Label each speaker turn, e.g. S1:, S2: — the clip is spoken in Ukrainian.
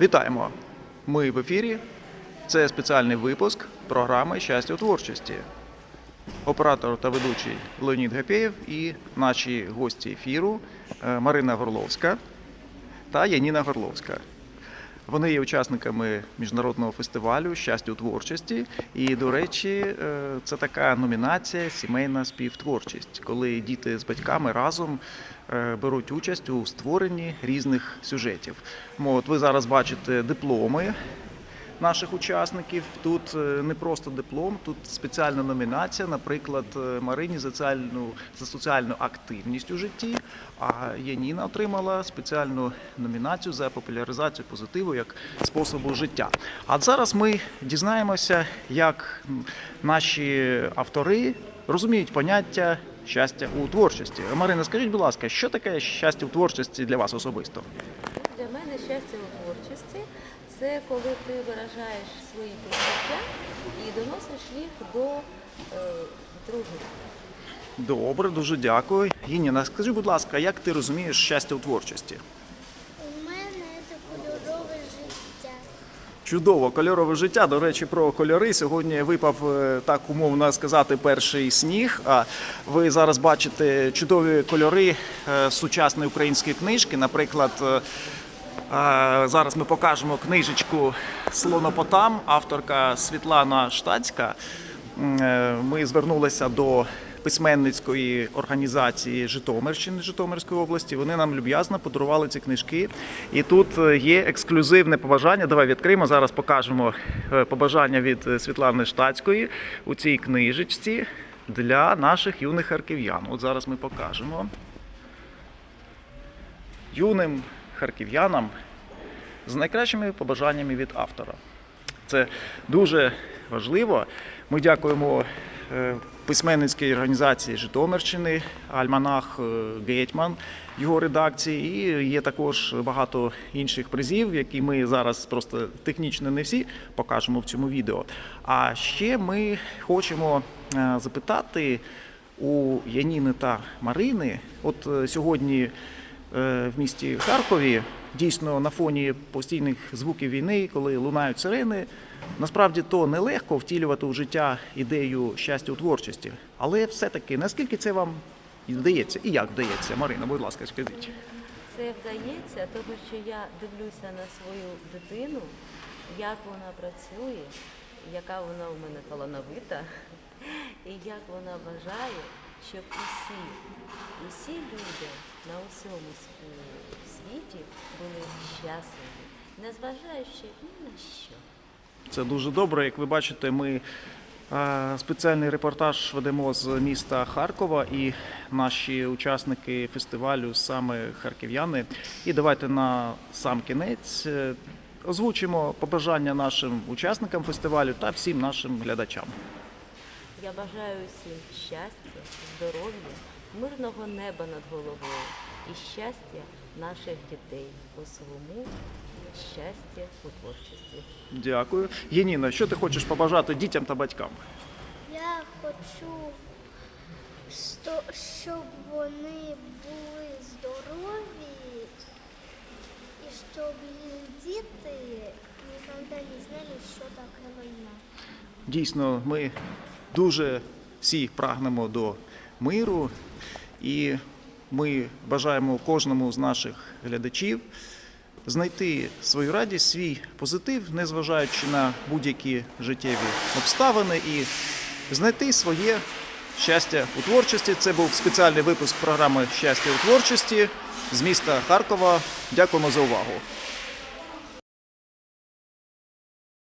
S1: Вітаємо! Ми в ефірі. Це спеціальний випуск програми Щастя у творчості. Оператор та ведучий Леонід Гапєєв і наші гості ефіру е, Марина Горловська та Яніна Горловська. Вони є учасниками міжнародного фестивалю Щастя у творчості. І, до речі, е, це така номінація Сімейна співтворчість, коли діти з батьками разом е, беруть участь у створенні різних сюжетів. От ви зараз бачите дипломи наших учасників. Тут е, не просто диплом, тут спеціальна номінація, наприклад, е, Марині за соціальну, за соціальну активність у житті, а Яніна отримала спеціальну номінацію за популяризацію позитиву як способу життя. А зараз ми дізнаємося, як наші автори розуміють поняття щастя у творчості. Марина, скажіть, будь ласка, що таке щастя у творчості для вас особисто?
S2: Для мене щастя у творчості це коли ти виражаєш свої почуття і доносиш їх до е, других.
S1: Добре, дуже дякую. Єніна, скажи, будь ласка, як ти розумієш щастя у творчості?
S3: У мене це кольорове життя.
S1: Чудово, кольорове життя. До речі, про кольори. Сьогодні випав е, так умовно сказати перший сніг. А ви зараз бачите чудові кольори е, сучасної української книжки. Наприклад, е, зараз ми покажемо книжечку Слонопотам, авторка Світлана Штацька. Е, Ми звернулися до письменницької організації Житомирщини Житомирської області. Вони нам люб'язно подарували ці книжки. І тут е, є ексклюзивне побажання. Давай відкриємо. Зараз покажемо е, побажання від Світлани Штацької у цій книжечці для наших юних харків'ян. От зараз ми покажемо. Юним харків'янам з найкращими побажаннями від автора. Це дуже важливо. Ми дякуємо е, письменницькій організації Житомирщини, Альманах е, Гетьман, його редакції. І є також багато інших призів, які ми зараз просто технічно не всі покажемо в цьому відео. А ще ми хочемо е, запитати у Яніни та Марини. От сьогодні в місті Харкові. Дійсно, на фоні постійних звуків війни, коли лунають сирени, насправді то нелегко втілювати у життя ідею щастя у творчості. Але все-таки, наскільки це вам вдається і як вдається? Марина, будь ласка, скажіть.
S2: Це вдається, тому що я дивлюся на свою дитину, як вона працює, яка вона у мене талановита, і як вона бажає, щоб усі, усі люди на усьому світі були щасливі, незважаючи ні на що.
S1: Це дуже добре. Як ви бачите, ми е, спеціальний репортаж ведемо з міста Харкова і наші учасники фестивалю саме харків'яни. І давайте на сам кінець е, озвучимо побажання нашим учасникам фестивалю та всім нашим глядачам.
S2: Я бажаю усім щастя, здоров'я, мирного неба над головою і щастя наших дітей у своєму щастя у творчості.
S1: Дякую. Єніна, що ти хочеш побажати дітям та батькам?
S3: Я хочу, щоб вони були здорові і щоб їх діти ніколи не знали, що таке війна.
S1: Дійсно, ми дуже всі прагнемо до миру, і ми бажаємо кожному з наших глядачів знайти свою радість, свій позитив, незважаючи на будь-які життєві обставини, і знайти своє щастя у творчості. Це був спеціальний випуск програми Щастя у творчості з міста Харкова. Дякуємо за увагу.